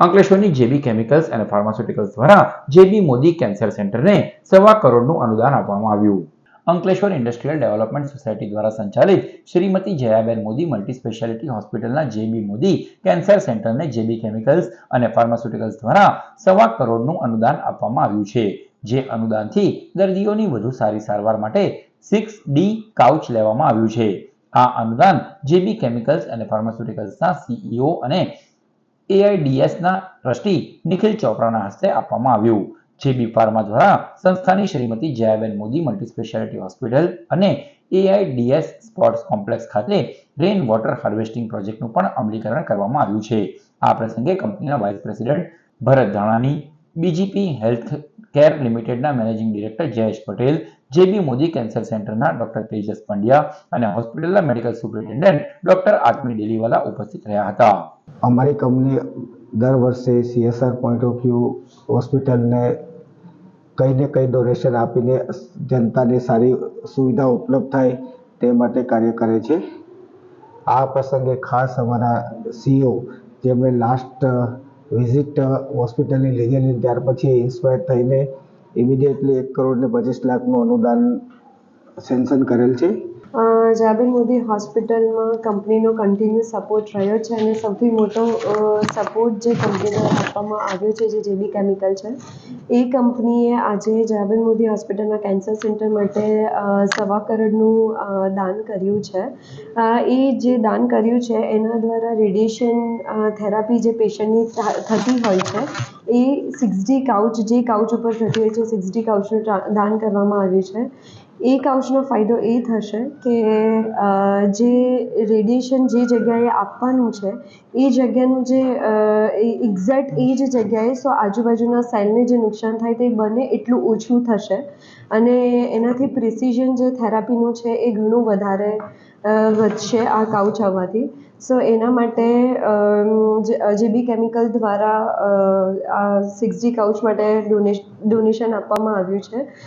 અંકલેશ્વરની જેબી chemicals અને pharmaceuticals દ્વારા જેબી Modi cancer સેન્ટરને સવા કરોડનું અનુદાન આપવામાં આવ્યું. અંકલેશ્વર ઇન્ડસ્ટ્રીયલ ડેવલપમેન્ટ સોસાયટી દ્વારા સંચાલિત શ્રીમતી જયાબેન મોદી મલ્ટી સ્પેશિયાલિટી હોસ્પિટલના જેબી મોદી કેન્સર સેન્ટરને જેબી કેમિકલ્સ અને ફાર્માસ્યુટિકલ્સ દ્વારા સવા કરોડનું અનુદાન આપવામાં આવ્યું છે, જે અનુદાનથી દર્દીઓની વધુ સારી સારવાર માટે સિક્સ ડી કાઉચ લેવામાં આવ્યું છે. આ અનુદાન જેબી કેમિકલ્સ અને ફાર્માસ્યુટિકલ્સના સીઈઓ અને એઆઈડીએસના ટ્રસ્ટી નિખિલ ચોપરાના હસ્તે આપવામાં આવ્યું. જેબી ફાર્મા દ્વારા સંસ્થાની Shrimati Jayaben Modi multi speciality hospital અને એઆઈડીએસ સ્પોર્ટ્સ કોમ્પ્લેક્સ ખાતે રેઇન વોટર હાર્વેસ્ટિંગ પ્રોજેક્ટનું પણ અમલીકરણ કરવામાં આવ્યું છે. આ પ્રસંગે કંપનીના vice president Bharat Dhanani BGP health care લિમિટેડના managing director Jayesh Patel JB Modi cancer સેન્ટરના ડોક્ટર તેજસ પંડ્યા અને હોસ્પિટલના medical superintendent doctor Aatmi Deliwala ઉપસ્થિત રહ્યા હતા. અમારી કંપની દર વર્ષે સીએસઆર પોઈન્ટ ઓફ વ્યૂ હોસ્પિટલને કંઈ ને કંઈ ડોનેશન આપીને જનતાને સારી સુવિધા ઉપલબ્ધ થાય તે માટે કાર્ય કરે છે. આ પ્રસંગે ખાસ અમારા સીઓ જેમણે લાસ્ટ વિઝિટ હોસ્પિટલની લીધેલી ત્યાર પછી ઇન્સ્પાયર થઈને ઇમિડિયેટલી એક કરોડ ને પચીસ લાખનું અનુદાન સેન્સન કરેલ છે. જાબેલ મોદી હોસ્પિટલમાં કંપનીનો કન્ટિન્યુ સપોર્ટ રહ્યો છે અને સૌથી મોટો સપોર્ટ જે કંપની દ્વારા આપવામાં આવ્યો છે જે જેબી કેમિકલ છે, એ કંપનીએ આજે જાબેલ મોદી હોસ્પિટલના કેન્સર સેન્ટર માટે સવા કરોડનું દાન કર્યું છે. એ જે દાન કર્યું છે એના દ્વારા રેડિયેશન થેરાપી જે પેશન્ટની થતી હોય છે એ સિક્સ ડી કાઉચ, જે કાઉચ ઉપર થતી હોય છે સિક્સ ડી કાઉચનું દાન કરવામાં આવ્યું છે. એ કાઉચનો ફાયદો એ થશે કે જે રેડિયેશન જે જગ્યાએ આપવાનું છે, એ જગ્યાનું જે એક્ઝેક્ટ એ જ જગ્યાએ સો આજુબાજુના સેલને જે નુકસાન થાય તે બને એટલું ઓછું થશે. અને એનાથી પ્રિસિઝન જે થેરાપીનું છે એ ઘણું વધારે વધશે આ કાઉચ આવવાથી. સો એના માટે જે જે બી કેમિકલ દ્વારા આ સિક્સ ડી કાઉચ માટે ડોનેશ ડોનેશન આપવામાં આવ્યું છે.